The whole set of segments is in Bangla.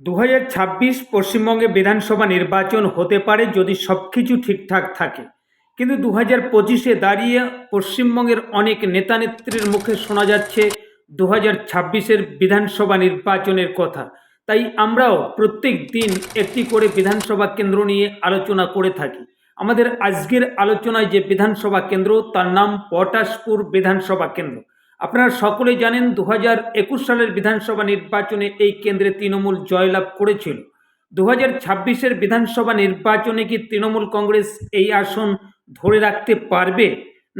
দু হাজার ছাব্বিশ পশ্চিমবঙ্গে বিধানসভা নির্বাচন হতে পারে যদি সব কিছু ঠিকঠাক থাকে। কিন্তু দু হাজার পঁচিশে দাঁড়িয়ে পশ্চিমবঙ্গের অনেক নেতানেত্রীর মুখে শোনা যাচ্ছে দু হাজার ছাব্বিশের বিধানসভা নির্বাচনের কথা। তাই আমরাও প্রত্যেক দিন একটি করে বিধানসভা কেন্দ্র নিয়ে আলোচনা করে থাকি। আমাদের আজকের আলোচনায় যে বিধানসভা কেন্দ্র, তার নাম পটাশপুর বিধানসভা কেন্দ্র। আপনারা সকলে জানেন দু হাজার একুশ সালের বিধানসভা নির্বাচনে এই কেন্দ্রে তৃণমূল জয়লাভ করেছিল। দু হাজার ছাব্বিশের বিধানসভা নির্বাচনে কি তৃণমূল কংগ্রেস এই আসন ধরে রাখতে পারবে?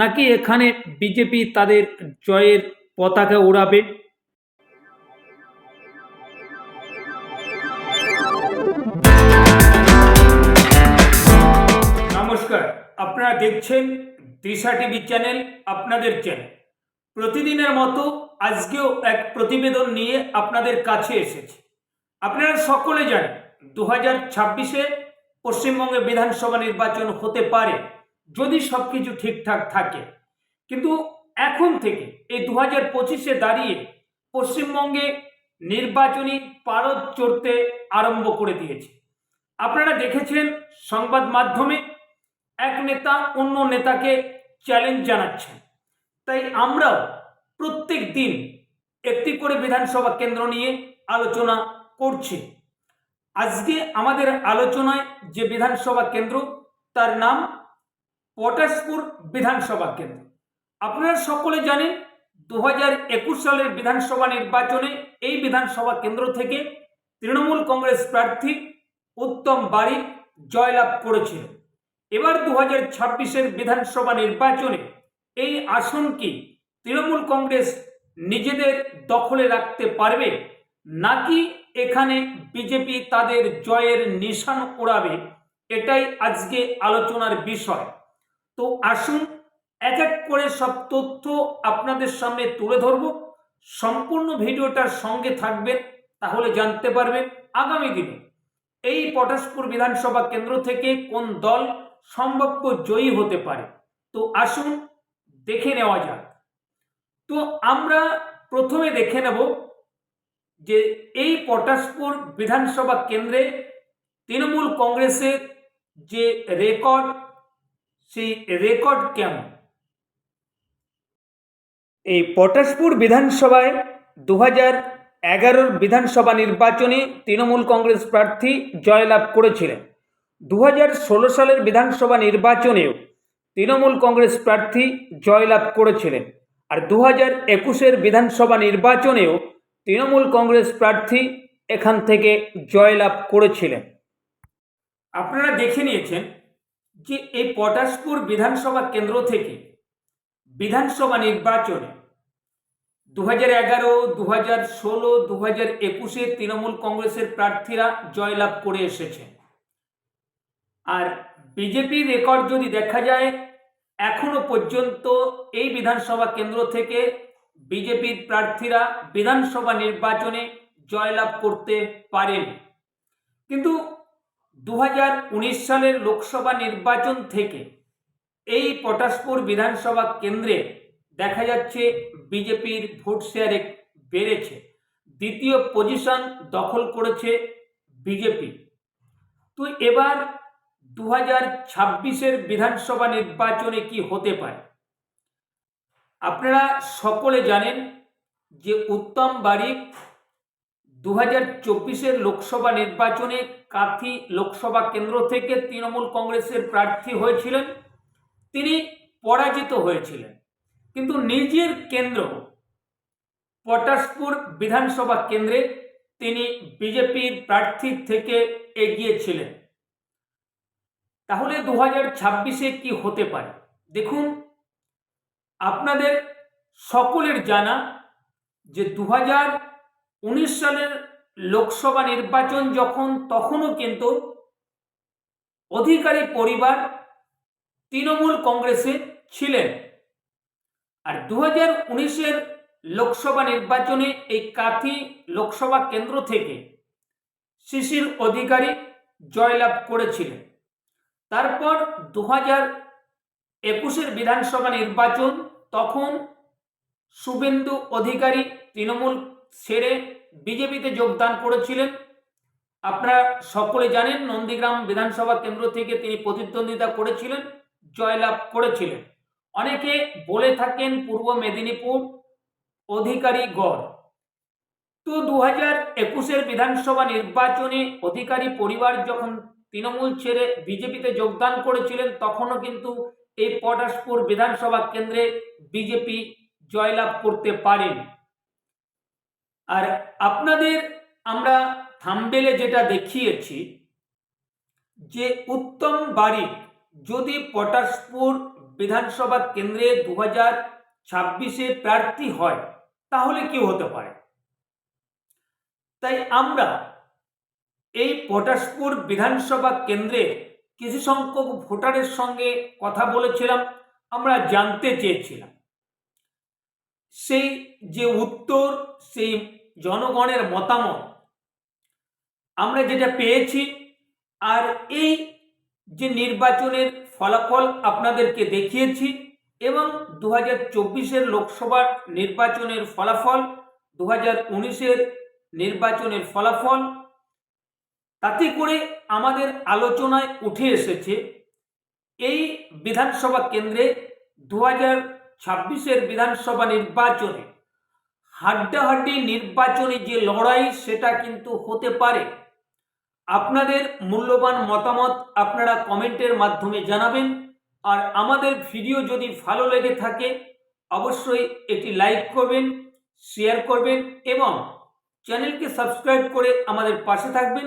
নাকি এখানে বিজেপি তাদের জয়ের পতাকা উড়াবে? নমস্কার, আপনারা দেখছেন দিশা টিভি চ্যানেল, আপনাদের চ্যানেল। প্রতিদিনের মতো আজকেও এক প্রতিবেদন নিয়ে আপনাদের কাছে এসেছি। আপনারা সকলে জানেন দু হাজার ছাব্বিশে পশ্চিমবঙ্গে বিধানসভা নির্বাচন হতে পারে যদি সব কিছু ঠিকঠাক থাকে। কিন্তু এখন থেকে এই দু হাজার পঁচিশে দাঁড়িয়ে পশ্চিমবঙ্গে নির্বাচনী পারদ চড়তে আরম্ভ করে দিয়েছে। আপনারা দেখেছেন সংবাদ মাধ্যমে এক নেতা অন্য নেতাকে চ্যালেঞ্জ জানাচ্ছেন। তাই আমরাও প্রত্যেক দিন একটি করে বিধানসভা কেন্দ্র নিয়ে আলোচনা করছি। আজকে আমাদের আলোচনায় যে বিধানসভা কেন্দ্র, তার নাম পটাশপুর বিধানসভা কেন্দ্র। আপনারা সকলে জানেন দু হাজার একুশ সালের বিধানসভা নির্বাচনে এই বিধানসভা কেন্দ্র থেকে তৃণমূল কংগ্রেস প্রার্থী উত্তম বাড়ি জয়লাভ করেছিল। এবার দু হাজার ছাব্বিশের বিধানসভা নির্বাচনে এই আসন কি তৃণমূল কংগ্রেস নিজেদের দখলে রাখতে পারবে? নাকি এখানে বিজেপি তাদের জয়ের নিশান ওড়াবে এটাই আজকে আলোচনার বিষয়। তো আসুন এক এক করে সব তথ্য আপনাদের সামনে তুলে ধরব। সম্পূর্ণ ভিডিওটার সঙ্গে থাকবেন, তাহলে জানতে পারবেন আগামী দিনে এই পটাশপুর বিধানসভা কেন্দ্র থেকে কোন দল সম্ভাব্য জয়ী হতে পারে। তো আসুন দেখে নেওয়া যাক। তো আমরা প্রথমে দেখে নেব যে এই পটাশপুর বিধানসভা কেন্দ্রে তৃণমূল কংগ্রেসের যে রেকর্ড, সেই রেকর্ড কেমন? এই পটাশপুর বিধানসভায় দু হাজার এগারোর বিধানসভা নির্বাচনে তৃণমূল কংগ্রেস প্রার্থী জয়লাভ করেছিলেন। দু হাজার ষোলো সালের বিধানসভা নির্বাচনেও তৃণমূল কংগ্রেস প্রার্থী জয়লাভ করেছিলেন। আর দু হাজার একুশের বিধানসভা নির্বাচনেও তৃণমূল কংগ্রেস প্রার্থী এখান থেকে জয়লাভ করেছিলেন। আপনারা দেখে নিয়েছেন যে এই পটাশপুর বিধানসভা কেন্দ্র থেকে বিধানসভা নির্বাচনে দু হাজার এগারো দু হাজার ষোলো দু হাজার একুশে তৃণমূল কংগ্রেসের প্রার্থীরা জয়লাভ করে এসেছেন আর বিজেপির রেকর্ড যদি দেখা যায়, এখনও পর্যন্ত এই বিধানসভা কেন্দ্র থেকে বিজেপির প্রার্থীরা বিধানসভা নির্বাচনে জয়লাভ করতে পারেন। কিন্তু দু হাজার উনিশ সালের লোকসভা নির্বাচন থেকে এই পটাশপুর বিধানসভা কেন্দ্রে দেখা যাচ্ছে বিজেপির ভোট শেয়ারে বেড়েছে। দ্বিতীয় পজিশন দখল করেছে বিজেপি। তো এবার দু হাজার ছাব্বিশের বিধানসভা নির্বাচনে কি হতে পারে? আপনারা সকলে জানেন যে উত্তম বাড়ি দু হাজার চব্বিশের লোকসভা নির্বাচনে কাথি লোকসভা কেন্দ্র থেকে তৃণমূল কংগ্রেসের প্রার্থী হয়েছিলেন। তিনি পরাজিত হয়েছিলেন। কিন্তু নিজের কেন্দ্র পটাশপুর বিধানসভা কেন্দ্রে তিনি বিজেপির প্রার্থী থেকে এগিয়েছিলেন। তাহলে দু হাজার ছাব্বিশে কি হতে পারে? দেখুন, আপনাদের সকলের জানা যে দু হাজার উনিশ সালের লোকসভা নির্বাচন যখন, তখনও কিন্তু অধিকারী পরিবার তৃণমূল কংগ্রেসে ছিলেন। আর দু হাজার উনিশের লোকসভা নির্বাচনে এই কাথি লোকসভা কেন্দ্র থেকে শিশির অধিকারী জয়লাভ করেছিলেন। তারপর দু হাজার একুশের বিধানসভা নির্বাচন, তখন শুভেন্দু অধিকারী তৃণমূল ছেড়ে বিজেপিতে যোগদান করেছিলেন। আপনারা সকলে জানেন, নন্দীগ্রাম বিধানসভা কেন্দ্র থেকে তিনি প্রতিদ্বন্দ্বিতা করেছিলেন, জয়লাভ করেছিলেন। অনেকে বলে থাকেন, পূর্ব মেদিনীপুর অধিকারী গড়। তো দু হাজার একুশের বিধানসভা নির্বাচনে অধিকারী পরিবার যখন তৃণমূল ছেড়ে বিজেপিতে যোগদান করেছিলেন, তখনও কিন্তু এই পটাশপুর বিধানসভা কেন্দ্রে বিজেপি জয়লাভ করতে পারেন। আর আপনাদের আমরা থাম্বেলে যেটা দেখিয়েছি, যে উত্তম বাড়ি যদি পটাশপুর বিধানসভা কেন্দ্রে দু হাজার ছাব্বিশে প্রার্থী হয়, তাহলে কি হতে পারে? তাই আমরা এই পটাশপুর বিধানসভা কেন্দ্রে কিছু সংখ্যক ভোটারের সঙ্গে কথা বলেছিলাম, আমরা জানতে চেয়েছিলাম। সেই যে উত্তর, সেই জনগণের মতামত, আমরা যেটা পেয়েছি, আর এই যে নির্বাচনের ফলাফল আপনাদেরকে দেখিয়েছি, এবং দু হাজার চব্বিশের লোকসভার নির্বাচনের ফলাফল দু হাজার উনিশের নির্বাচনের ফলাফল তাতে করে আমাদের আলোচনায় উঠে এসেছে, এই বিধানসভা কেন্দ্রে দু হাজার ছাব্বিশের বিধানসভা নির্বাচনে হাড্ডাহাড্ডি নির্বাচনী যে লড়াই সেটা কিন্তু হতে পারে। আপনাদের মূল্যবান মতামত আপনারা কমেন্টের মাধ্যমে জানাবেন, আর আমাদের ভিডিও যদি ভালো লেগে থাকে, অবশ্যই এটি লাইক করবেন, শেয়ার করবেন, এবং চ্যানেলকে সাবস্ক্রাইব করে আমাদের পাশে থাকবেন।